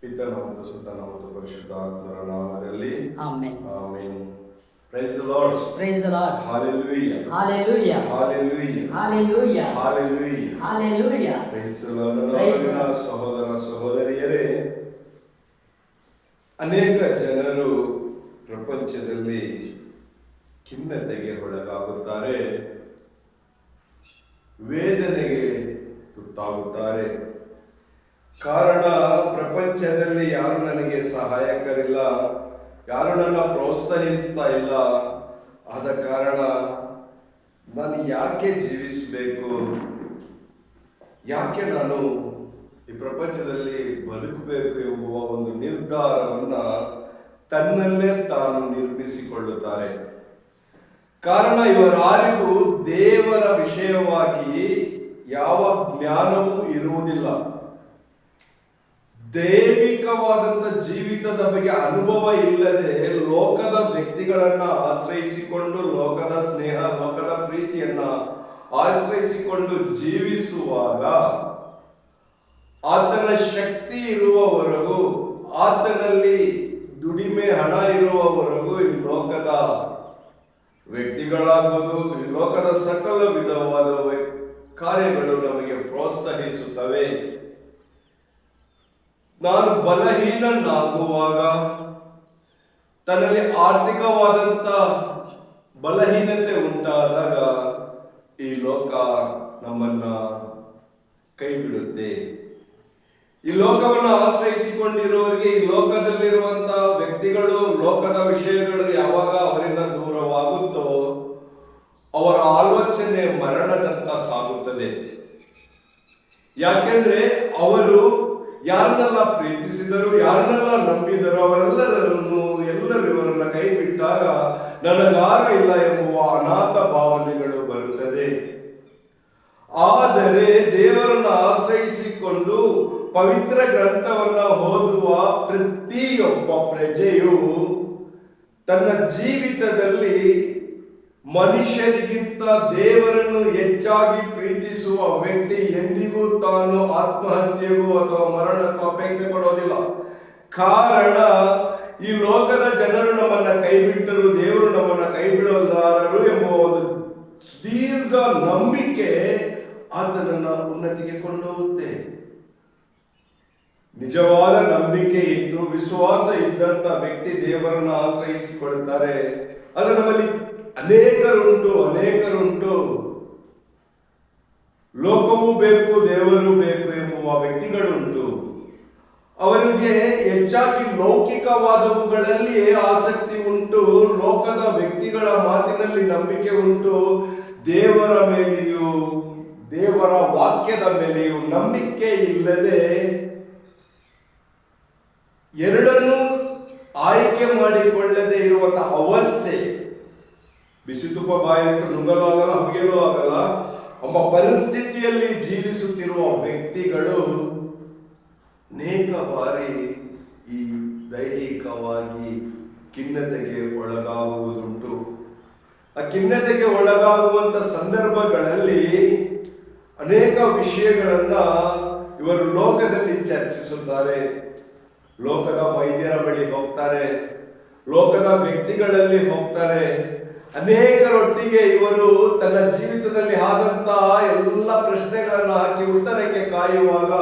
ಪಿತನ ಮತ್ತು ಸುತನ ಮತ್ತು ಪರಿಶುದ್ಧಾತ್ಮರ ನಾಮದಲ್ಲಿ. Amen. Amen. Praise the Lord praise the Lord hallelujah Hallelujah. hallelujah. Hallelujah. hallelujah. Hallelujah. Praise the Lord ಸಹೋದರ ಸಹೋದರಿಯರೇ ಅನೇಕ ಜನರು ಪ್ರಪಂಚದಲ್ಲಿ ಖಿನ್ನತೆಗೆ ಒಳಗಾಗುತ್ತಾರೆ. ವೇದನೆಗೆ ತುತ್ತಾಗುತ್ತಾರೆ. ಕಾರಣ, ಪ್ರಪಂಚದಲ್ಲಿ ಯಾರು ನನಗೆ ಸಹಾಯಕರಿಲ್ಲ, ಯಾರು ನನ್ನ ಪ್ರೋತ್ಸಾಹಿಸ್ತಾ ಇಲ್ಲ, ಆದ ಕಾರಣ ನಾನು ಯಾಕೆ ಜೀವಿಸಬೇಕು? ಯಾಕೆ ನಾನು ಈ ಪ್ರಪಂಚದಲ್ಲಿ ಬದುಕಬೇಕು ಎಂಬುವ ಒಂದು ನಿರ್ಧಾರವನ್ನ ತನ್ನಲ್ಲೇ ತಾನು ನಿರ್ಮಿಸಿಕೊಳ್ಳುತ್ತಾರೆ. ಕಾರಣ, ಇವರಾರಿಗೂ ದೇವರ ವಿಷಯವಾಗಿ ಯಾವ ಜ್ಞಾನವೂ ಇರುವುದಿಲ್ಲ. ದೈವಿಕವಾದಂತ ಜೀವಿತದ ಬಗ್ಗೆ ಅನುಭವ ಇಲ್ಲದೆ ಲೋಕದ ವ್ಯಕ್ತಿಗಳನ್ನ ಆಶ್ರಯಿಸಿಕೊಂಡು ಲೋಕದ ಸ್ನೇಹ, ಲೋಕದ ಪ್ರೀತಿಯನ್ನ ಆಶ್ರಯಿಸಿಕೊಂಡು ಜೀವಿಸುವಾಗ ಆತನ ಶಕ್ತಿ ಇರುವವರೆಗೂ, ಆತನಲ್ಲಿ ದುಡಿಮೆ ಹಣ ಇರುವವರೆಗೂ ಈ ಲೋಕದ ವ್ಯಕ್ತಿಗಳಾಗುವುದು, ಈ ಲೋಕದ ಸಕಲ ವಿಧವಾದ ಕಾರ್ಯಗಳು ನಮಗೆ ಪ್ರೋತ್ಸಾಹಿಸುತ್ತವೆ. ನಾನು ಬಲಹೀನನಾಗುವಾಗ ತನ್ನಲ್ಲಿ ಆರ್ಥಿಕವಾದಂತ ಬಲಹೀನತೆ ಉಂಟಾದಾಗ ಈ ಲೋಕ ನಮ್ಮನ್ನ ಕೈ ಬಿಡುತ್ತೆ ಈ ಲೋಕವನ್ನು ಆಶ್ರಯಿಸಿಕೊಂಡಿರುವವರಿಗೆ ಈ ಲೋಕದಲ್ಲಿರುವಂತ ವ್ಯಕ್ತಿಗಳು, ಲೋಕದ ವಿಷಯಗಳು ಯಾವಾಗ ಅವರಿಂದ ದೂರವಾಗುತ್ತೋ, ಅವರ ಆಲೋಚನೆ ಮರಣದಂತ ಸಾಗುತ್ತದೆ. ಯಾಕೆಂದ್ರೆ ಅವರು ಯಾರನ್ನೆಲ್ಲ ಪ್ರೀತಿಸಿದರು, ಯಾರನ್ನೆಲ್ಲ ನಂಬಿದರು, ಅವರೆಲ್ಲರನ್ನು ಎಲ್ಲರೂ ಇವರನ್ನ ಕೈ ಬಿಟ್ಟಾಗ ನನಗಾರು ಇಲ್ಲ ಎಂಬುವ ಅನಾಥ ಭಾವನೆಗಳು ಬರುತ್ತದೆ. ಆದರೆ ದೇವರನ್ನು ಆಶ್ರಯಿಸಿಕೊಂಡು ಪವಿತ್ರ ಗ್ರಂಥವನ್ನ ಓದುವ ಪ್ರತಿಯೊಬ್ಬ ಪ್ರಜೆಯು ತನ್ನ ಜೀವಿತದಲ್ಲಿ ಮನುಷ್ಯರಿಗಿಂತ ದೇವರನ್ನು ಹೆಚ್ಚಾಗಿ ಪ್ರೀತಿಸುವ ವ್ಯಕ್ತಿ ಎಂದಿಗೂ ತಾನು ಆತ್ಮಹತ್ಯೆಗೂ ಅಥವಾ ಮರಣಕ್ಕೂ ಅಪೇಕ್ಷೆ ಪಡೋದಿಲ್ಲ. ಕಾರಣ, ಈ ಲೋಕದ ಜನರು ನಮ್ಮನ್ನ ಕೈ ಬಿಟ್ಟರು ದೇವರು ನಮ್ಮನ್ನ ಕೈ ಬಿಡೋದಾರರು ಎಂಬ ಒಂದು ದೀರ್ಘ ನಂಬಿಕೆ ಆತನನ್ನ ಉನ್ನತಿಗೆ ಕೊಂಡೋಗುತ್ತೆ ನಿಜವಾದ ನಂಬಿಕೆ ಇದ್ದು, ವಿಶ್ವಾಸ ಇದ್ದಂತ ವ್ಯಕ್ತಿ ದೇವರನ್ನು ಆಶ್ರಯಿಸಿಕೊಳ್ತಾರೆ. ಅದು ನಮ್ಮಲ್ಲಿ ಅನೇಕರುಂಟು ಅನೇಕರುಂಟು. ಲೋಕವೂ ಬೇಕು, ದೇವರು ಬೇಕು ಎಂಬುವ ವ್ಯಕ್ತಿಗಳುಂಟು. ಅವರಿಗೆ ಹೆಚ್ಚಾಗಿ ಲೌಕಿಕವಾದವುಗಳಲ್ಲಿ ಆಸಕ್ತಿ ಉಂಟು, ಲೋಕದ ವ್ಯಕ್ತಿಗಳ ಮಾತಿನಲ್ಲಿ ನಂಬಿಕೆ ಉಂಟು. ದೇವರ ಮೇಲೆಯೂ, ದೇವರ ವಾಕ್ಯದ ಮೇಲೆಯೂ ನಂಬಿಕೆ ಇಲ್ಲದೆ ಎರಡನ್ನೂ ಆಯ್ಕೆ ಮಾಡಿಕೊಳ್ಳದೆ ಇರುವಂತಹ ಅವಸ್ಥೆ. ಬಿಸಿ ತುಪ್ಪ ಬಾಯಿಟ್ಟು ನುಂಗಲು ಆಗಲ್ಲ. ಹುಗಿಯಲು ಆಗಲ್ಲ ಒಬ್ಬ ಪರಿಸ್ಥಿತಿಯಲ್ಲಿ ಜೀವಿಸುತ್ತಿರುವ ವ್ಯಕ್ತಿಗಳು ಅನೇಕ ಬಾರಿ ಈ ದೈಹಿಕವಾಗಿ ಖಿನ್ನತೆಗೆ ಒಳಗಾಗುವುದುಂಟು. ಆ ಖಿನ್ನತೆಗೆ ಒಳಗಾಗುವಂತ ಸಂದರ್ಭಗಳಲ್ಲಿ ಅನೇಕ ವಿಷಯಗಳನ್ನ ಇವರು ಲೋಕದಲ್ಲಿ ಚರ್ಚಿಸುತ್ತಾರೆ. ಲೋಕದ ವೈದ್ಯರ ಬಳಿ ಹೋಗ್ತಾರೆ. ಲೋಕದ ವ್ಯಕ್ತಿಗಳಲ್ಲಿ ಹೋಗ್ತಾರೆ. ಅನೇಕರೊಟ್ಟಿಗೆ ಇವರು ತನ್ನ ಜೀವಿತದಲ್ಲಿ ಆದಂತಹ ಎಲ್ಲ ಪ್ರಶ್ನೆಗಳನ್ನು ಹಾಕಿ ಉತ್ತರಕ್ಕೆ ಕಾಯುವಾಗ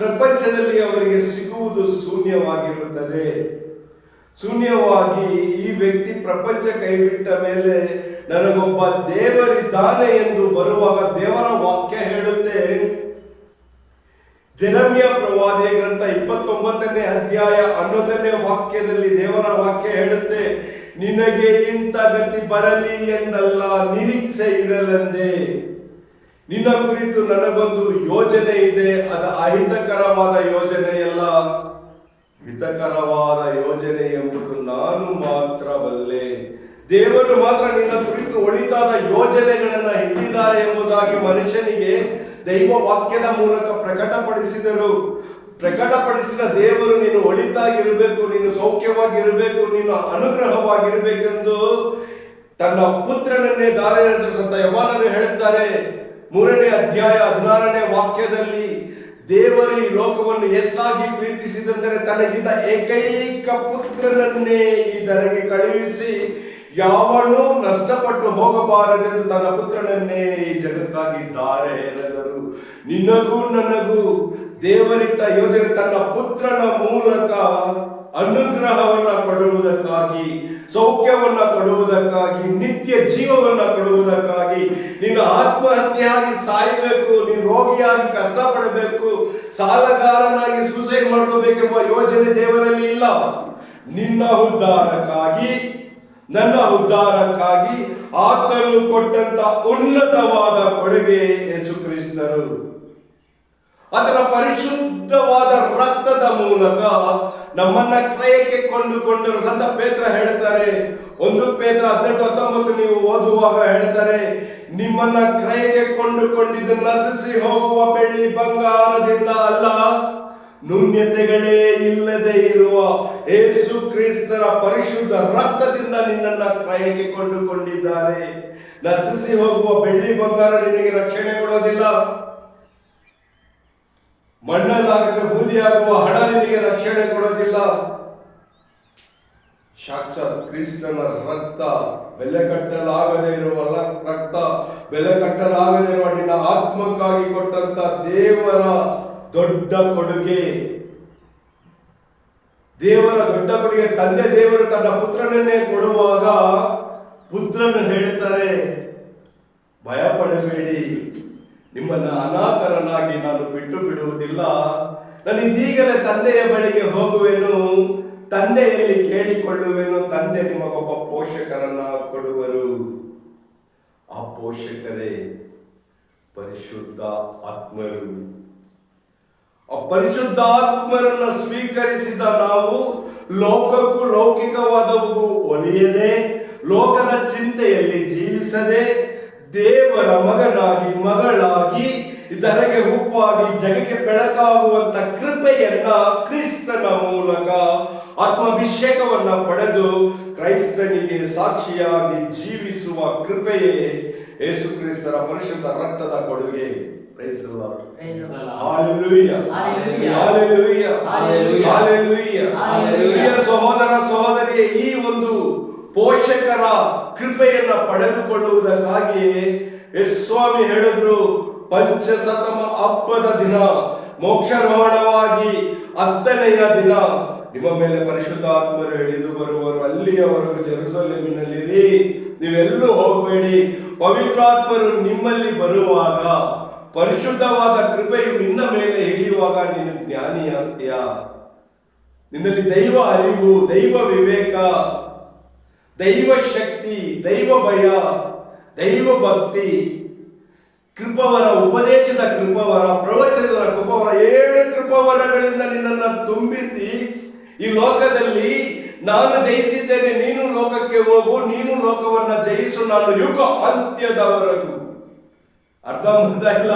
ಪ್ರಪಂಚದಲ್ಲಿ ಅವರಿಗೆ ಸಿಗುವುದು ಶೂನ್ಯವಾಗಿರುತ್ತದೆ. ಶೂನ್ಯವಾಗಿ ಈ ವ್ಯಕ್ತಿ ಪ್ರಪಂಚ ಕೈಬಿಟ್ಟ ಮೇಲೆ ನನಗೊಬ್ಬ ದೇವರಿದ್ದಾನೆ ಎಂದು ಬರುವಾಗ ದೇವರ ವಾಕ್ಯ ಹೇಳುತ್ತೆ. ಜೆರಮ್ಯ ಪ್ರವಾದಿ ಗ್ರಂಥ ಇಪ್ಪತ್ತೊಂಬತ್ತನೇ ಅಧ್ಯಾಯ ಹನ್ನೊಂದನೇ ವಾಕ್ಯದಲ್ಲಿ ದೇವರ ವಾಕ್ಯ ಹೇಳುತ್ತೆ. ನಿನಗೆ ಇಂಥ ಗತಿ ಬರಲಿ ಎಂದಲ್ಲ, ನಿರೀಕ್ಷೆ ಇರಲೆಂದೇ. ನಿನ್ನ ಕುರಿತು ನನಗೊಂದು ಯೋಜನೆ ಇದೆ, ಅದು ಅಹಿತಕರವಾದ ಯೋಜನೆಯಲ್ಲ. ಹಿತಕರವಾದ ಯೋಜನೆ ಎಂಬುದು ನಾನು ಮಾತ್ರವಲ್ಲೇ. ದೇವರು ಮಾತ್ರ ನಿನ್ನ ಕುರಿತು ಒಳಿತಾದ ಯೋಜನೆಗಳನ್ನ ಇಟ್ಟಿದ್ದಾರೆ ಎಂಬುದಾಗಿ ಮನುಷ್ಯನಿಗೆ ದೈವ ವಾಕ್ಯದ ಮೂಲಕ ಪ್ರಕಟಪಡಿಸಿದರು. ಪ್ರಕಟಪಡಿಸಿದ ದೇವರು ನೀನು ಒಳಿತಾಗಿರಬೇಕು, ನೀನು ಸೌಖ್ಯವಾಗಿರಬೇಕು, ನೀನು ಅನುಗ್ರಹವಾಗಿರಬೇಕೆಂದು ತನ್ನ ಪುತ್ರನನ್ನೇ ದಾರಿ ಎರೆದು ಸಂತ ಯವಾನರು ಹೇಳುತ್ತಾರೆ. ಮೂರನೇ ಅಧ್ಯಾಯ ಹದಿನಾರನೇ ವಾಕ್ಯದಲ್ಲಿ ದೇವರು ಈ ಲೋಕವನ್ನು ಎಷ್ಟಾಗಿ ಪ್ರೀತಿಸಿದಂದರೆ ತನಗಿಂತ ಏಕೈಕ ಪುತ್ರನನ್ನೇ ಈ ಧರೆಗೆ ಕಳುಹಿಸಿ ಯಾವನು ನಷ್ಟಪಟ್ಟು ಹೋಗಬಾರದೆಂದು ತನ್ನ ಪುತ್ರನನ್ನೇ ಈ ಜಗಕ್ಕಾಗಿ ದಾರೆ ನಿನಗೂ ನನಗೂ ದೇವರಿಟ್ಟ ಯೋಜನೆ ತನ್ನ ಪುತ್ರನ ಮೂಲಕ ಅನುಗ್ರಹವನ್ನ ಪಡುವುದಕ್ಕಾಗಿ, ಸೌಖ್ಯವನ್ನ ಕೊಡುವುದಕ್ಕಾಗಿ ನಿತ್ಯ ಜೀವವನ್ನ ಕೊಡುವುದಕ್ಕಾಗಿ ನಿನ್ನ ಆತ್ಮಹತ್ಯೆಯಾಗಿ ಸಾಯಬೇಕು ನೀನು ರೋಗಿಯಾಗಿ ಕಷ್ಟಪಡಬೇಕು, ಸಾಲಗಾರನಾಗಿ ಸೂಸೈಡ್ ಮಾಡ್ಕೋಬೇಕೆಂಬ ಯೋಜನೆ ದೇವರಲ್ಲಿ ಇಲ್ಲ. ನಿನ್ನ ಉದ್ಧಾರಕ್ಕಾಗಿ, ನನ್ನ ಉದ್ಧಾರಕ್ಕಾಗಿ ಆತನು ಕೊಟ್ಟಂತ ಉನ್ನತವಾದ ಕೊಡುಗೆ ಯೇಸು ಕ್ರಿಸ್ತರು ಅದರ ಪರಿಶುದ್ಧವಾದ ರಕ್ತದ ಮೂಲಕ ನಮ್ಮನ್ನ ಕ್ರಯಕ್ಕೆ ಕೊಂಡುಕೊಂಡರು. ಸಂತ ಪೇತ್ರ ಹೇಳ್ತಾರೆ. ಒಂದು ಪೇತ್ರ ಹದಿನೆಂಟು ಹತ್ತೊಂಬತ್ತು ನೀವು ಓದುವಾಗ ಹೇಳ್ತಾರೆ, ನಿಮ್ಮನ್ನ ಕ್ರಯಕ್ಕೆ ಕೊಂಡುಕೊಂಡಿದ್ದು ನಸಿಸಿ ಹೋಗುವ ಬೆಳ್ಳಿ ಬಂಗಾರದಿಂದ ಅಲ್ಲ ನ್ಯೂನ್ಯತೆಗಳೇ ಇಲ್ಲದೆ ಇರುವ ಏಸು ಕ್ರಿಸ್ತರ ಪರಿಶುದ್ಧ ರಕ್ತದಿಂದ ನಿನ್ನನ್ನ ಕ್ರಯಕ್ಕೆ ಕೊಂಡುಕೊಂಡಿದ್ದಾರೆ. ನಸಿಸಿ ಹೋಗುವ ಬೆಳ್ಳಿ ಬಂಗಾರ ನಿನಗೆ ರಕ್ಷಣೆ ಕೊಡೋದಿಲ್ಲ. ಮಣ್ಣಲ್ಲಾಗದ ಬೂದಿಯಾಗುವ ಹಣ ನಿನಗೆ ರಕ್ಷಣೆ ಕೊಡೋದಿಲ್ಲ. ಸಾಕ್ಷಾತ್ ಕ್ರಿಸ್ತನ ರಕ್ತ ಬೆಲೆ ಕಟ್ಟಲಾಗದೇ ಇರುವ ರಕ್ತ ಬೆಲೆ ಕಟ್ಟಲಾಗದೇ ಇರುವ ನಿನ್ನ ಆತ್ಮಕ್ಕಾಗಿ ಕೊಟ್ಟಂತ ದೇವರ ದೊಡ್ಡ ಕೊಡುಗೆ. ದೇವರ ದೊಡ್ಡ ಕೊಡುಗೆ ತಂದೆ ದೇವರು ತನ್ನ ಪುತ್ರನನ್ನೇ ಕೊಡುವಾಗ ಪುತ್ರನ ಹೇಳ್ತಾರೆ ಭಯ ಪಡಬೇಡಿ ನಿಮ್ಮನ್ನ ಅನಾಥರನ್ನಾಗಿ ನಾನು ಬಿಟ್ಟು ಬಿಡುವುದಿಲ್ಲ. ನಾನು ಇದೀಗಲೇ ತಂದೆಯ ಬಳಿಗೆ ಹೋಗುವೆನು. ತಂದೆಯಲ್ಲಿ ಕೇಳಿಕೊಳ್ಳುವೆನು. ತಂದೆ ನಿಮಗೊಬ್ಬ ಪೋಷಕರನ್ನ ಕೊಡುವರು. ಆ ಪೋಷಕರೇ, ಪರಿಶುದ್ಧ ಆತ್ಮರು. ಆ ಪರಿಶುದ್ಧ ಆತ್ಮರನ್ನ ಸ್ವೀಕರಿಸಿದ ನಾವು ಲೋಕಕ್ಕೂ ಲೌಕಿಕವಾದವು ಒಲಿಯದೆ, ಲೋಕದ ಚಿಂತೆಯಲ್ಲಿ ಜೀವಿಸದೆ ದೇವರ ಮಗನಾಗಿ ಮಗಳಾಗಿ ಇದರಿಗೆ ಉಪ್ಪಾಗಿ ಜಗಕ್ಕೆ ಬೆಳಕಾಗುವಂತ ಕೃಪೆಯನ್ನ ಕ್ರಿಸ್ತನ ಮೂಲಕ ಆತ್ಮಾಭಿಷೇಕವನ್ನ ಪಡೆದು ಕ್ರೈಸ್ತನಿಗೆ ಸಾಕ್ಷಿಯಾಗಿ ಜೀವಿಸುವ ಕೃಪೆಯೇ ಯೇಸು ಕ್ರಿಸ್ತರ ಪರಿಶುದ್ಧ ರಕ್ತದ ಕೊಡುಗೆ. ಸಹೋದರ ಸಹೋದರಿಯ ಈ ಒಂದು ಪೋಷಕರ ಕೃಪೆಯನ್ನ ಪಡೆದುಕೊಳ್ಳುವುದಕ್ಕಾಗಿಯೇ ಸ್ವಾಮಿ ಹೇಳಿದ್ರು, ಪಂಚಸತಮ ಹಬ್ಬದ ದಿನ, ಮೋಕ್ಷರೋಹಣವಾಗಿ ಹತ್ತನೆಯ ದಿನ. ನಿಮ್ಮ ಮೇಲೆ ಪರಿಶುದ್ಧಾತ್ಮರು ಇಳಿದು ಬರುವರು, ಅಲ್ಲಿಯವರೆಗೂ ಜೆರುಸಲೇಮಿನಲ್ಲಿರಿ. ನೀವೆಲ್ಲೂ ಹೋಗಬೇಡಿ. ಪವಿತ್ರಾತ್ಮರು ನಿಮ್ಮಲ್ಲಿ ಬರುವಾಗ, ಪರಿಶುದ್ಧವಾದ ಕೃಪೆಯು ನಿನ್ನ ಮೇಲೆ ಹಿಡಿಯುವಾಗ ನೀನು ಜ್ಞಾನಿಯಾಗ್ತೀಯ? ನಿನ್ನಲ್ಲಿ ದೈವ ಅರಿವು, ದೈವ ವಿವೇಕ ದೈವ ಶಕ್ತಿ ದೈವ ಭಯ ದೈವ ಭಕ್ತಿ ಕೃಪವರ, ಉಪದೇಶದ ಕೃಪವರ, ಪ್ರವಚನದ ಕೃಪವರ, ಏಳು ಕೃಪವರಗಳಿಂದ ನಿನ್ನನ್ನು ತುಂಬಿಸಿ ಈ ಲೋಕದಲ್ಲಿ ನಾನು ಜಯಿಸಿದ್ದೇನೆ, ನೀನು ಲೋಕಕ್ಕೆ ಹೋಗು, ನೀನು ಲೋಕವನ್ನ ಜಯಿಸು, ನಾನು ಯುಗ ಅಂತ್ಯದವರೆಗೂ. ಅರ್ಧ ಮುಂದ ಇಲ್ಲ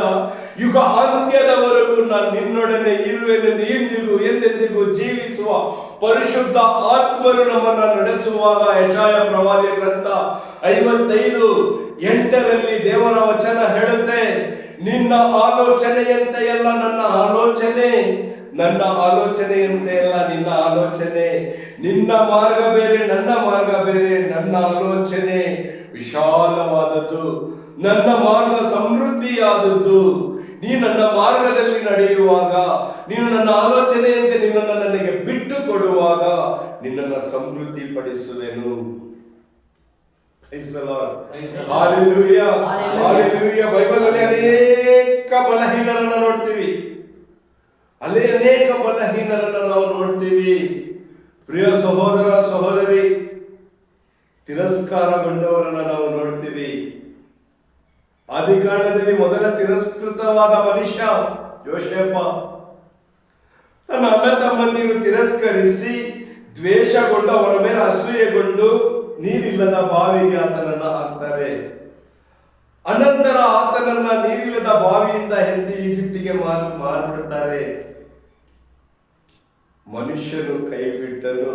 ಯುಗ ಅಂತ್ಯದವರೆಗೂ ನಾನು ನಿನ್ನೊಡನೆ ಇರುವೆನೆಂದು ಇಂದಿಗೂ ಎಂದೆಂದಿಗೂ ಜೀವಿಸುವ ಪರಿಶುದ್ಧ ಆತ್ಮರು ನಮ್ಮನ್ನ ನಡೆಸುವಾಗ ಯಶಾಯ ಪ್ರವಾದಿ ಗ್ರಂಥ ಐವತ್ತೈದು ಎಂಟರಲ್ಲಿ ದೇವರ ವಚನ ಹೇಳುತ್ತೆ, ನಿನ್ನ ಆಲೋಚನೆಯಂತೆ ಎಲ್ಲ ನನ್ನ ಆಲೋಚನೆ, ನನ್ನ ಆಲೋಚನೆಯಂತೆ ಎಲ್ಲ ನಿನ್ನ ಆಲೋಚನೆ. ನಿನ್ನ ಮಾರ್ಗ ಬೇರೆ, ನನ್ನ ಮಾರ್ಗ ಬೇರೆ, ನನ್ನ ಆಲೋಚನೆ ವಿಶಾಲವಾದದ್ದು. ನನ್ನ ಮಾರ್ಗ ಸಮೃದ್ಧಿಯಾದದ್ದು. ನೀ ನನ್ನ ಮಾರ್ಗದಲ್ಲಿ ನಡೆಯುವಾಗ ನೀನು ನನ್ನ ಆಲೋಚನೆಯಂತೆ ನಿನ್ನನ್ನು ನನಗೆ ಬಿಟ್ಟು ಕೊಡುವಾಗ ನಿನ್ನನ್ನು ಸಮೃದ್ಧಿ ಪಡಿಸುವೆನು ಅನೇಕ ಬಲಹೀನರನ್ನ ನೋಡ್ತೀವಿ. ಅಲ್ಲಿ ಅನೇಕ ಬಲಹೀನರನ್ನ ನಾವು ನೋಡ್ತೀವಿ. ಪ್ರಿಯ ಸಹೋದರ ಸಹೋದರಿ ತಿರಸ್ಕಾರಗೊಂಡವರನ್ನ ನಾವು ನೋಡ್ತೀವಿ. ಆದಿಕಾಂಡದಲ್ಲಿ ಮೊದಲ ತಿರಸ್ಕೃತವಾದ ಮನುಷ್ಯ ಯೋಶೇಪ ತನ್ನ ಅಣ್ಣ ತಮ್ಮಂದಿರು ತಿರಸ್ಕರಿಸಿ ದ್ವೇಷಗೊಂಡು ಅವನ ಮೇಲೆ ಅಸೂಯೆಗೊಂಡು ನೀರಿಲ್ಲದ ಬಾವಿಗೆ ಆತನನ್ನ ಹಾಕ್ತಾರೆ. ಅನಂತರ ಆತನನ್ನ ನೀರಿಲ್ಲದ ಬಾವಿಯಿಂದ ಹೆದ್ದಿ ಈಜಿಪ್ಟಿಗೆ ಮಾರ್, ಮಾರ್ಬಿಡ್ತಾರೆ. ಮನುಷ್ಯನು ಕೈ ಬಿಟ್ಟನು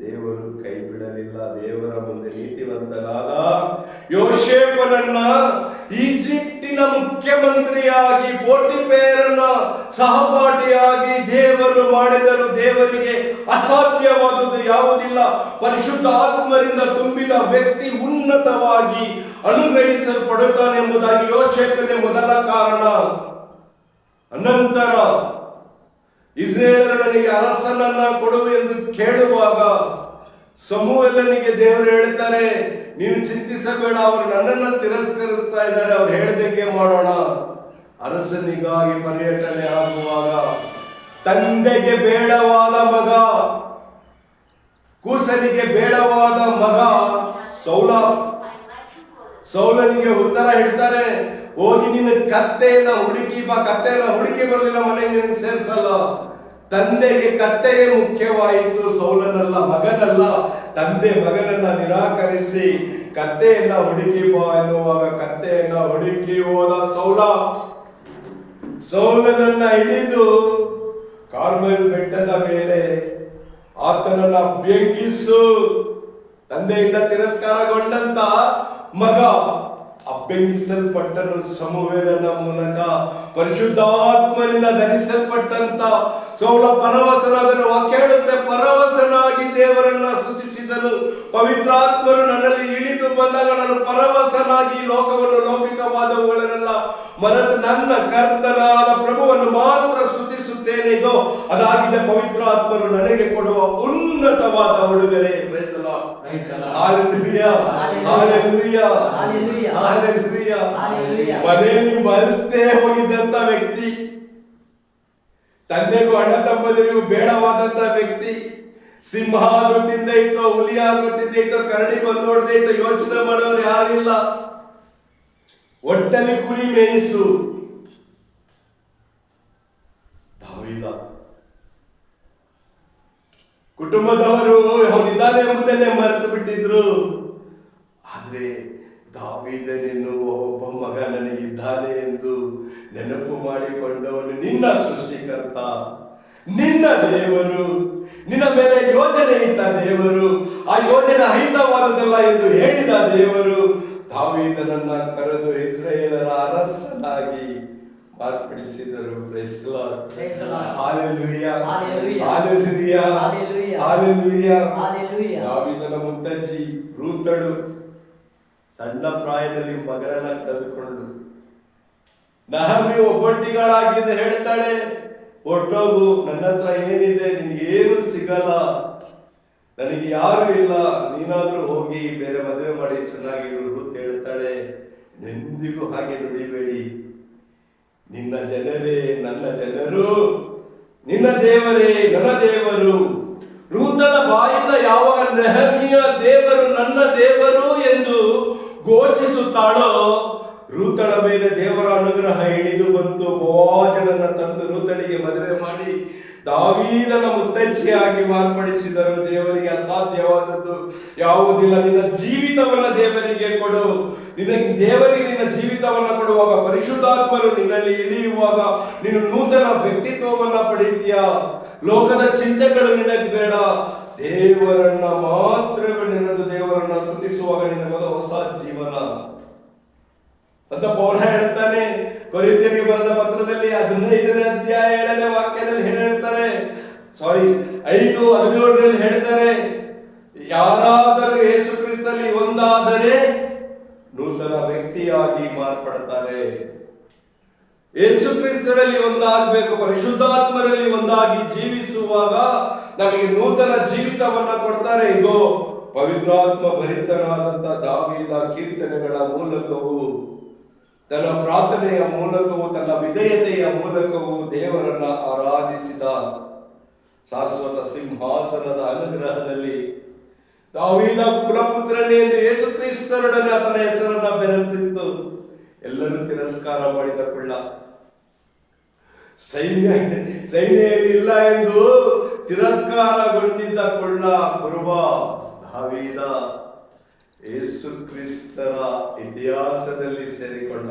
ದೇವರು ಕೈ ಬಿಡಲಿಲ್ಲ ದೇವರ ಮುಂದೆ ನೀತಿವಂತನಾದ ಯೋಶೇಪನನ್ನ ಈಜಿಪ್ಟಿನ ಮುಖ್ಯಮಂತ್ರಿಯಾಗಿ ಪೋಟಿಪೇರನ ಸಹಪಾಠಿಯಾಗಿ ದೇವರು ಮಾಡಿದರು ದೇವರಿಗೆ ಅಸಾಧ್ಯವಾದದ್ದು ಯಾವುದಿಲ್ಲ. ಪರಿಶುದ್ಧ ಆತ್ಮರಿಂದ ತುಂಬಿದ ವ್ಯಕ್ತಿ ಉನ್ನತವಾಗಿ ಅನುಗ್ರಹಿಸಲ್ಪಡುತ್ತಾನೆ ಎಂಬುದಾಗಿ ಯೋಚನೆ ಮೊದಲ ಕಾರಣ. ಅನಂತರ ಇಸ್ರೇಲರು ಅರಸನನ್ನ ಕೊಡು ಎಂದು ಕೇಳುವಾಗ ಸಮೂಹದನಿಗೆ ದೇವರು ಹೇಳ್ತಾರೆ ನೀನು ಚಿಂತಿಸಬೇಡ, ಅವರು ನನ್ನನ್ನು ತಿರಸ್ಕರಿಸ್ತಾ ಇದ್ದಾರೆ, ಅವ್ರು ಹೇಳದಕ್ಕೆ ಮಾಡೋಣ. ಅರಸನಿಗಾಗಿ ಪರ್ಯಟನೆ ಆಗುವಾಗ, ತಂದೆಗೆ ಬೇಡವಾದ ಮಗ, ಕೂಸನಿಗೆ ಬೇಡವಾದ ಮಗ, ಸೌಲ, ಸೌಲನಿಗೆ ಉತ್ತರ ಹೇಳ್ತಾರೆ, ಹೋಗಿ ನಿನ್ನ ಕತ್ತೆಯನ್ನ ಹುಡುಕಿ ಬಾ, ಕತ್ತೆಯನ್ನ ಹುಡುಕಿ ಬರಲಿಲ್ಲ ಮನೆಗೆ ನಿನಗೆ ಸೇರಿಸಲ್ಲ. ತಂದೆಗೆ ಕತ್ತೆಯೇ ಮುಖ್ಯವಾಯಿತು, ಸೌಲನಲ್ಲ ಮಗನಲ್ಲ. ತಂದೆ ಮಗನನ್ನ ನಿರಾಕರಿಸಿ, ಕತ್ತೆಯನ್ನ ಹುಡುಕಿ ಬಾ ಎನ್ನುವಾಗ ಕತ್ತೆಯನ್ನ ಹುಡುಕಿ ಹೋದ ಸೌಲ. ಸೌಲನನ್ನ ಹಿಡಿದು ಕಾರ್ಮೆಲ್ ಬೆಟ್ಟದ ಮೇಲೆ ಆತನನ್ನ ಬೆಂಗಿಸು ತಂದೆಯಿಂದ ತಿರಸ್ಕಾರಗೊಂಡಂತ ಮಗ ಅಭ್ಯಂಗಿಸಲ್ಪಟ್ಟನು ಸಮುವೇದನ ಮೂಲಕ. ಪರಿಶುದ್ಧಾತ್ಮನಿಂದ ಧರಿಸಲ್ಪಟ್ಟಂತ ಸೌಲ ಪರವಸನಾದನು ವಾಕ್ಯ ಹೇಳುತ್ತೆ ಪರವಸನಾಗಿ ದೇವರನ್ನ ಸ್ತುತಿಸಿದನು. ಪವಿತ್ರಾತ್ಮರು ನನ್ನಲ್ಲಿ ಇಳಿದು ಬಂದಾಗ ನಾನು ಪರವಸನಾಗಿ ಲೋಕವನ್ನು ಲೌಕಿಕವಾದವುಗಳನ್ನೆಲ್ಲ ಮರೆತು ನನ್ನ ಕರ್ತನಾದ ಪ್ರಭುವನ್ನು ಮಾತ್ರ ಸ್ತುತಿಸುತ್ತೇನೆ ಇದು. ಅದಾಗಿದೆ ಪವಿತ್ರಾತ್ಮರು ನನಗೆ ಕೊಡುವ ಉನ್ನತವಾದ ಉಡುಗೊರೆ. ಮನೆಯಲ್ಲಿ ಮರೆತೇ ಹೋಗಿದ್ದಂತ ವ್ಯಕ್ತಿ ತಂದೆಗೂ ಅಣ್ಣ ತಮ್ಮದಿರಿಗೂ ಬೇಡವಾದಂತ ವ್ಯಕ್ತಿ ಸಿಂಹ ಆಗುತ್ತಿದ್ದ ಇತ್ತು ಹುಲಿ ಆಗುತ್ತಿದ್ದ ಇತ್ತು ಕರಡಿ ಬಂದೋಡ್ದೆ ಇತ್ತು ಯೋಚನೆ ಮಾಡೋರು ಯಾರಿಲ್ಲ. ಒಟ್ಟಲ್ಲಿ ಕುರಿ ಮೇಯಿಸು. ದಾವೀದ ಕುಟುಂಬದವರು ಅವನಿದ್ದಾನೆ ಎಂಬುದನ್ನೇ ಮರೆತು ಬಿಟ್ಟಿದ್ರು. ಆದ್ರೆ ದಾವಿದನೆನ್ನು ಒಬ್ಬ ಮಗ ನನಗಿದ್ದಾನೆ ಎಂದು ನೆನಪು ಮಾಡಿಕೊಂಡವನು ನಿನ್ನ ಸೃಷ್ಟಿಕರ್ತ. ನಿನ್ನ ದೇವರು, ನಿನ್ನ ಮೇಲೆ ಯೋಜನೆ ಇಟ್ಟ ದೇವರು, ಆ ಯೋಜನೆ ಅಹಿತವಾದದಲ್ಲ ಎಂದು ಹೇಳಿದ ದೇವರು ದಾವಿದನನ್ನ ಕರೆದು ಇಸ್ರೇಲರ ಅರಸನಾಗಿ ಮಾರ್ಪಡಿಸಿದರು. ದಾವೀದನ ಮುತ್ತಜ್ಜಿ ರೂತಳು ಸಣ್ಣ ಪ್ರಾಯದಲ್ಲಿ ಮಗನನ್ನ ಕಳೆದುಕೊಂಡು ನಹಮಿ ಒಬ್ಬಟ್ಟಿಗಳಾಗಿದ್ದು ಹೇಳ್ತಾಳೆ ಒಟ್ಟೋಗು ನನ್ನ ಹತ್ರ ಏನಿದೆ ನಿನ್ಗೇನು ಸಿಗಲ್ಲ. ನನಗೆ ಯಾರು ಇಲ್ಲ. ನೀನಾದ್ರೂ ಹೋಗಿ ಬೇರೆ ಮದುವೆ ಮಾಡಿ ಚೆನ್ನಾಗಿರು ರೂತ್ ಹೇಳ್ತಾಳೆ. ಎಂದಿಗೂ ಹಾಗೆ ನುಡಿಬೇಡಿ. ನಿನ್ನ ಜನರೇ ನನ್ನ ಜನರು, ನಿನ್ನ ದೇವರೇ ನನ್ನ ದೇವರು. ರೂತನ ಬಾಯಿಂದ ಯಾವಾಗ ನೆಹಮಿಯ ದೇವರು ನನ್ನ ದೇವರು ಎಂದು ಘೋಷಿಸುತ್ತಾಳೋ ರೂತಳ ಮೇಲೆ ದೇವರ ಅನುಗ್ರಹ ಇಳಿದು ಬಂತು ಭೋಜನನ್ನ ತಂದು ರೂತಳಿಗೆ ಮದುವೆ ಮಾಡಿ ದಾವೀದನ ಮುತ್ತಜ್ಜಿಯಾಗಿ ಮಾರ್ಪಡಿಸಿದರು. ದೇವರಿಗೆ ಅಸಾಧ್ಯವಾದದ್ದು ಯಾವುದಿಲ್ಲ. ನಿನ್ನ ಜೀವಿತವನ್ನ ದೇವರಿಗೆ ಕೊಡು. ನಿನಗೆ ದೇವರಿಗೆ ನಿನ್ನ ಜೀವಿತವನ್ನ ಕೊಡುವಾಗ ಪರಿಶುದ್ಧಾತ್ಮರು ನಿನ್ನಲ್ಲಿ ಇಳಿಯುವಾಗ ನೀನು ನೂತನ ವ್ಯಕ್ತಿತ್ವವನ್ನ ಪಡೀತೀಯ ಲೋಕದ ಚಿಂತೆಗಳು ನಿನಗೆ ಬೇಡ. ದೇವರನ್ನ ಮಾತ್ರವೇ ನಿನ್ನದು ದೇವರನ್ನ ಸ್ತುತಿಸುವಾಗ ನಿನಗದ ಹೊಸ ಜೀವನ. ಅಂತ ಪೌಲ ಹೇಳ್ತಾನೆ ಕೊರಿತಿಯರಿಗೆ ಬರೆದ ಪತ್ರದಲ್ಲಿ ಹದಿನೈದನೇ ಅಧ್ಯಾಯ ಏಳನೇ ವಾಕ್ಯದಲ್ಲಿ ಹೇಳ್ತಾರೆ ಸಾರಿ ಐದು ಹದಿನೇಳರಲ್ಲಿ ಹೇಳ್ತಾರೆ ಯಾರಾದರೂ ಯೇಸು ಕ್ರಿಸ್ತಲ್ಲಿ ಒಂದಾದರೆ ನೂತನ ವ್ಯಕ್ತಿಯಾಗಿ ಮಾರ್ಪಡ್ತಾರೆ ಯೇಸು ಕ್ರಿಸ್ತರಲ್ಲಿ ಒಂದಾಗಬೇಕು, ಪರಿಶುದ್ಧಾತ್ಮರಲ್ಲಿ ಒಂದಾಗಿ ಜೀವಿಸುವಾಗ ನಮಗೆ ನೂತನ ಜೀವಿತವನ್ನ ಕೊಡ್ತಾರೆ. ಇದು ಪವಿತ್ರಾತ್ಮ ಭರಿತನಾದಂತ ದಾವಿದ ಕೀರ್ತನೆಗಳ ಮೂಲಕವೂ ತನ್ನ ಪ್ರಾರ್ಥನೆಯ ಮೂಲಕವೂ, ತನ್ನ ವಿಧೇಯತೆಯ ಮೂಲಕವೂ ದೇವರನ್ನ ಆರಾಧಿಸಿದ ಶಾಶ್ವತ ಸಿಂಹಾಸನದ ಅನುಗ್ರಹದಲ್ಲಿ ತಾವೀದ ಕುಲಪುತ್ರನೇ ಎಂದು ಯೇಸು ಕ್ರಿಸ್ತರೊಡನೆ ಆತನ ಹೆಸರನ್ನ ಬೆರೆತಿತ್ತು. ಎಲ್ಲರೂ ತಿರಸ್ಕಾರ ಮಾಡಿದ ಕೊಳ್ಳ. ಸೈನ್ಯ, ಸೈನ್ಯದಲ್ಲಿ ಇಲ್ಲ ಎಂದು ತಿರಸ್ಕಾರಗೊಂಡಿದ್ದ ಕೊಳ್ಳ ಕುರುಬ ದಾವೀದ. ಯೇಸು ಕ್ರಿಸ್ತರ ಇತಿಹಾಸದಲ್ಲಿ ಸೇರಿಕೊಂಡ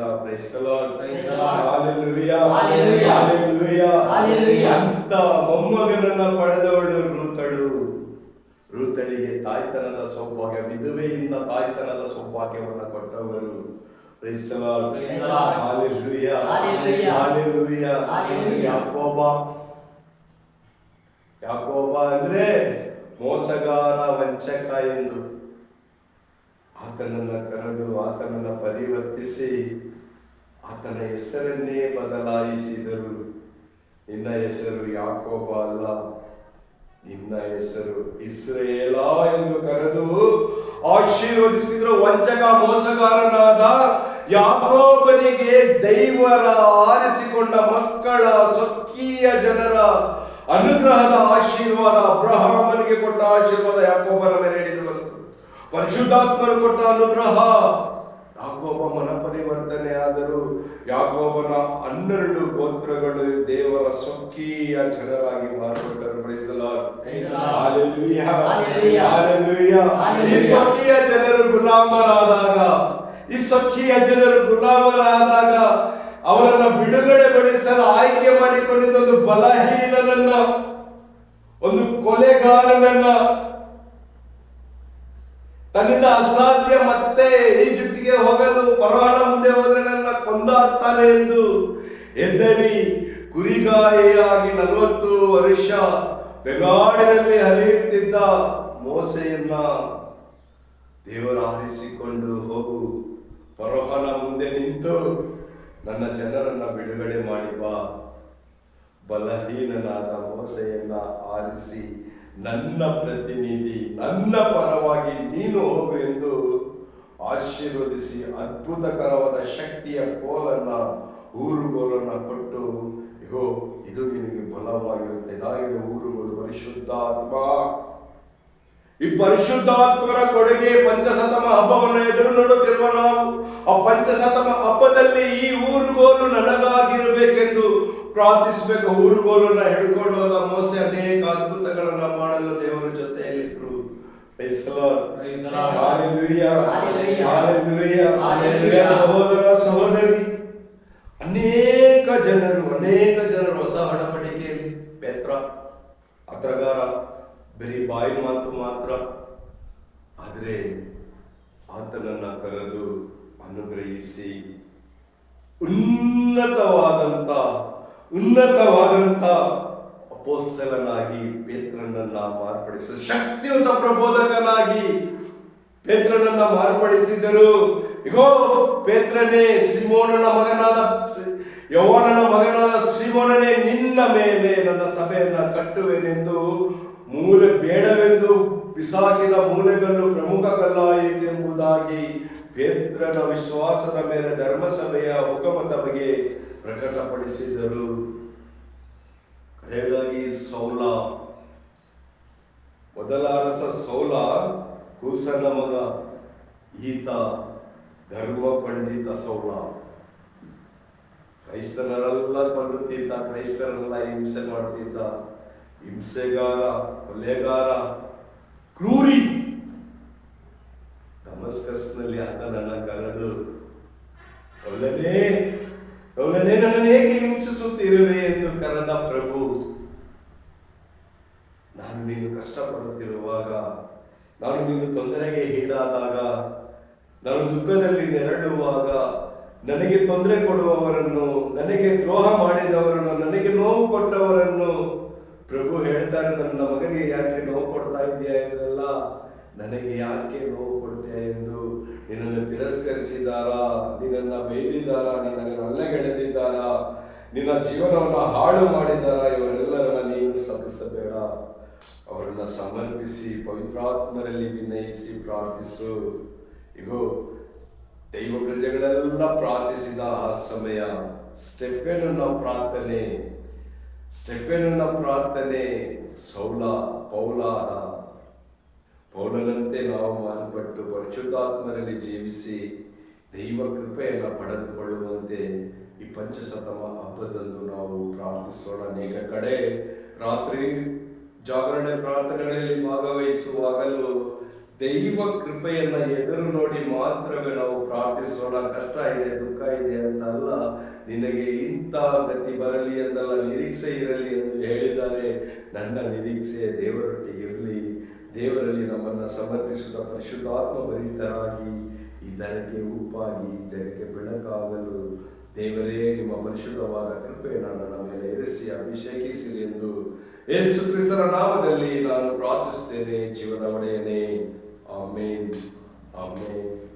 ಅಂತ ಮೊಮ್ಮಗನನ್ನ ಪಡೆದವಳು ಋತಳು ಋತಳಿಗೆ ತಾಯ್ತನದ ಸೌಭಾಗ್ಯ ಮಿದುವೆಯಿಂದ ತಾಯ್ತನದ ಸೌಭಾಗ್ಯವನ್ನು ಕೊಟ್ಟವಳು ಯಾಕೋಬ ಅಂದ್ರೆ ಮೋಸಗಾರ ವಂಚಕ ಎಂದು. ಆತನನ್ನ ಕರೆದು, ಆತನನ್ನ ಪರಿವರ್ತಿಸಿ, ಆತನ ಹೆಸರನ್ನೇ ಬದಲಾಯಿಸಿದರು. ನಿನ್ನ ಹೆಸರು ಯಾಕೋಬ ಅಲ್ಲ. ನಿನ್ನ ಹೆಸರು ಇಸ್ರೇಲ ಎಂದು ಕರೆದು ಆಶೀರ್ವದಿಸಿದ್ರು ವಂಚಕ ಮೋಸಗಾರನಾದ ಯಾಕೋಬನಿಗೆ ದೈವರ ಆರಿಸಿಕೊಂಡ ಮಕ್ಕಳ ಸ್ವಕೀಯ ಜನರ ಅನುಗ್ರಹದ ಆಶೀರ್ವಾದ ಅಬ್ರಹಾಮನಿಗೆ ಕೊಟ್ಟ ಆಶೀರ್ವಾದ ಯಾಕೋಬನ ಮೇಲೆ ಹಿಡಿದು ಪರಿಶುದ್ಧಾತ್ಮರು ಕೊಟ್ಟ ಅನುಗ್ರಹ. ಯಾಕೋಬ ಮನ ಪರಿವರ್ತನೆ ಆದರೂ ಯಾಕೋಬನ ಹನ್ನೆರಡು ಗೋತ್ರಗಳು ದೇವರ ಸ್ವಕೀಯ ಜನರಾಗಿ ಮಾರ್ಪಟ್ಟರು. ಈ ಜನರು ಗುಲಾಮರಾದಾಗ ಈ ಸ್ವಕೀಯ ಜನರು ಗುಲಾಮರಾದಾಗ ಅವರನ್ನ ಬಿಡುಗಡೆಗೊಳಿಸಲು ಆಯ್ಕೆ ಮಾಡಿಕೊಂಡಿದ್ದ ಒಂದು ಬಲಹೀನನನ್ನ ಒಂದು ಕೊಲೆಗಾರನನ್ನ ತನ್ನಿಂದ ಅಸಾಧ್ಯ ಮತ್ತೆ ಈಜಿಪ್ಟ್ಗೆ ಹೋಗಲು ಪರವಾನ ಮುಂದೆ ಹೋದ್ರೆ ನನ್ನ ಕೊಂದಾಗ್ತಾನೆ ಎಂದು ಎದ್ದರಿ ಕುರಿಗಾಯಿಯಾಗಿ ನಲವತ್ತು ವರ್ಷ ಬೆಗಾಡಿನಲ್ಲಿ ಹರಿಯುತ್ತಿದ್ದ ಮೋಸೆಯನ್ನ ದೇವರ ಆರಿಸಿಕೊಂಡು ಹೋಗು. ಪರೋಹನ ಮುಂದೆ ನಿಂತು ನನ್ನ ಜನರನ್ನ ಬಿಡುಗಡೆ ಮಾಡಿ ಬಾ. ಬಲಹೀನನಾದ ಮೋಸೆಯನ್ನ ಆರಿಸಿ ನನ್ನ ಪ್ರತಿನಿಧಿ, ನನ್ನ ಪರವಾಗಿ ನೀನು ಹೋಗು ಎಂದು ಆಶೀರ್ವದಿಸಿ ಅದ್ಭುತಕರವಾದ ಶಕ್ತಿಯ ಕೋಲನ್ನ, ಊರುಗೋಲನ್ನ ಕೊಟ್ಟು, ಇಗೋ, ಇದು ನಿನಗೆ ಬಲವಾಗಿರುತ್ತೆ. ಇದಾಗಿದೆ ಊರುಗೋಲು. ಪರಿಶುದ್ಧಾತ್ಮ. ಈ ಪರಿಶುದ್ಧಾತ್ಮರ ಕೊಡುಗೆ ಪಂಚಶತಮ ಹಬ್ಬವನ್ನು ಎದುರು ನೋಡುತ್ತಿರುವ ನಾವು, ಆ ಪಂಚಶತಮ ಹಬ್ಬದಲ್ಲಿ ಈ ಊರುಗೋಲು ನನಗಾಗಿರಬೇಕೆಂದು ಪ್ರಾರ್ಥಿಸಬೇಕು ಊರುಗೋಲನ್ನ ಹಿಡ್ಕೊಂಡು ಹೋದ ಮೋಸೆ ಅನೇಕ ಅದ್ಭುತಗಳನ್ನ ಮಾಡಲು ದೇವರ ಜೊತೆಯಲ್ಲಿದ್ರು. ಸಹೋದರ ಸಹೋದರಿ. ಅನೇಕ ಜನರು ಅನೇಕ ಜನರು ಹೊಸ ಹಡಪಡಿಕೆಯಲ್ಲಿ. ಪೇತ್ರ ಅತ್ರಗಾರ ಬರೀ ಬಾಯಿ ಮಾತು ಮಾತ್ರ. ಆದರೆ ಆತನನ್ನ ಕರೆದು ಅನುಗ್ರಹಿಸಿ ಉನ್ನತವಾದಂತ ಉನ್ನತವಾದಂತ ಅಪೋಸ್ತಲನಾಗಿ ಪೇತ್ರನನ್ನ ಮಾರ್ಪಡಿಸ ಶಕ್ತಿಯುತ ಪ್ರಬೋಧಕನಾಗಿ ಪೇತ್ರನನ್ನ ಮಾರ್ಪಡಿಸಿದರು. ಇಗೋ, ಪೇತ್ರನೇ, ಸಿಮೋನನ ಮಗನಾದ ಯೌವನನ ಮಗನಾದ ಸಿಮೋನನೇ, ನಿನ್ನ ಮೇಲೆ ನನ್ನ ಸಭೆಯನ್ನ ಕಟ್ಟುವೆನೆಂದು, ಮೂಲೆ ಬೇಡವೆಂದು ಬಿಸಾಕಿದ ಮೂಲೆಗಳು ಪ್ರಮುಖ ಕಲ್ಲಾಯಿತು ಎಂಬುದಾಗಿ ಪೇತ್ರನ ವಿಶ್ವಾಸದ ಮೇಲೆ ಧರ್ಮಸಭೆಯ ಹುಕಮದ ಬಗ್ಗೆ ಪ್ರಕಟಪಡಿಸಿದರು. ಕಡೆಯದಾಗಿ ಸೌಲ. ಮೊದಲ ಅರಸ ಸೌಲ, ಕೂಸನ ಮಗ, ಈತ ಧರ್ಮ ಪಂಡಿತ ಸೌಲ. ಕ್ರೈಸ್ತನರೆಲ್ಲ ಕೊಲ್ಲುತ್ತಿದ್ದ ಕ್ರೈಸ್ತರೆಲ್ಲ ಹಿಂಸೆ ಮಾಡುತ್ತಿದ್ದ ಹಿಂಸೆಗಾರ, ಕೊಲೆಗಾರ, ಕ್ರೂರಿ. ಡಮಸ್ಕಸ್ನಲ್ಲಿ ಆತನನ್ನ ಕರೆದು ಅವಲನೇ ನನ್ನನ್ನು ಏಕೆ ಹಿಂಸಿಸುತ್ತಿರುವೆ ಎಂದು ಕರೆದ ಪ್ರಭು, ನಾನು ನೀನು ಕಷ್ಟಪಡುತ್ತಿರುವಾಗ, ನಾನು ನಿನ್ನ ತೊಂದರೆಗೆ ಹೀಡಾದಾಗ ನಾನು ದುಃಖದಲ್ಲಿ ನೆರಳುವಾಗ, ನನಗೆ ತೊಂದರೆ ಕೊಡುವವರನ್ನು, ನನಗೆ ದ್ರೋಹ ಮಾಡಿದವರನ್ನು, ನನಗೆ ನೋವು ಕೊಟ್ಟವರನ್ನು ಪ್ರಭು ಹೇಳ್ತಾರೆ, ನನ್ನ ಮಗನಿಗೆ ಯಾಕೆ ನೋವು ಕೊಡ್ತಾ ಇದೆಯಾ ಎಂದಲ್ಲ, ನನಗೆ ಯಾಕೆ ನೋವು ಕೊಡ್ತೀಯ ಎಂದು ನಿನ್ನನ್ನು ತಿರಸ್ಕರಿಸಿದಾರಾ ನಿನ್ನನ್ನ ಬೈದಿದ್ದಾರಾ? ನಿನ್ನನ್ನು ಅಲ್ಲೆಗೆಳೆದಿದ್ದಾರಾ ನಿನ್ನ ಜೀವನವನ್ನು ಹಾಳು ಮಾಡಿದ್ದಾರಾ? ಇವರೆಲ್ಲರನ್ನ ನೀನು ಸಲ್ಲಿಸಬೇಡ. ಅವರನ್ನ ಸಮರ್ಪಿಸಿ, ಪವಿತ್ರಾತ್ಮರಲ್ಲಿ ವಿನಯಿಸಿ ಪ್ರಾರ್ಥಿಸು. ಇಗೋ, ದೈವ ಪ್ರಜೆಗಳೆಲ್ಲ ಪ್ರಾರ್ಥಿಸಿದ ಆ ಸಮಯ. ಸ್ಟೆಫೆನನ ಪ್ರಾರ್ಥನೆ. ಸ್ಟೆಫೆನನ ಪ್ರಾರ್ಥನೆ. ಸೌಲ ಪೌಲಾದ ಪೌಲನಂತೆ ನಾವು ಮಾರ್ಪಟ್ಟು ಪರಿಶುದ್ಧಾತ್ಮರಲ್ಲಿ ಜೀವಿಸಿ ದೈವ ಕೃಪೆಯನ್ನು ಪಡೆದುಕೊಳ್ಳುವಂತೆ ಈ ಪಂಚಶತಮ ಹಬ್ಬದಂದು ನಾವು ಪ್ರಾರ್ಥಿಸೋಣ. ಅನೇಕ ಕಡೆ ರಾತ್ರಿ ಜಾಗರಣೆ ಪ್ರಾರ್ಥನೆಗಳಲ್ಲಿ ಭಾಗವಹಿಸುವಾಗಲೂ ದೈವ ಕೃಪೆಯನ್ನ ಎದುರು ನೋಡಿ ಮಾತ್ರವೇ ನಾವು ಪ್ರಾರ್ಥಿಸೋಣ. ಕಷ್ಟ ಇದೆ, ದುಃಖ ಇದೆ ಅಂತಲ್ಲ, ನಿನಗೆ ಇಂಥ ಗತಿ ಬರಲಿ ಅಂತಲ್ಲ ನಿರೀಕ್ಷೆ ಇರಲಿ ಎಂದು ಹೇಳಿದ್ದಾರೆ. ನನ್ನ ನಿರೀಕ್ಷೆ ದೇವರೊಟ್ಟಿಗೆ ಇರಲಿ ದೇವರಲ್ಲಿ ನಮ್ಮನ್ನು ಸಮರ್ಪಿಸಿದ ಪರಿಶುದ್ಧಾತ್ಮ ಭರಿತರಾಗಿ ಈ ದನಕ್ಕೆ ಉಪ್ಪಾಗಿ ಜಗಕ್ಕೆ ಬೆಳಕಾಗಲು. ದೇವರೇ, ನಿಮ್ಮ ಪರಿಶುದ್ಧವಾದ ಕೃಪೆಯನ್ನು ನನ್ನ ಮೇಲೆ ಇರಿಸಿ ಅಭಿಷೇಕಿಸಿರಿ ಎಂದು ಯೇಸು ಕ್ರಿಸ್ತರ ನಾಮದಲ್ಲಿ ನಾನು ಪ್ರಾರ್ಥಿಸುತ್ತೇನೆ ಜೀವನ ಒಡೆಯನೇ ಆಮೇನ್. ಆಮೇನ್.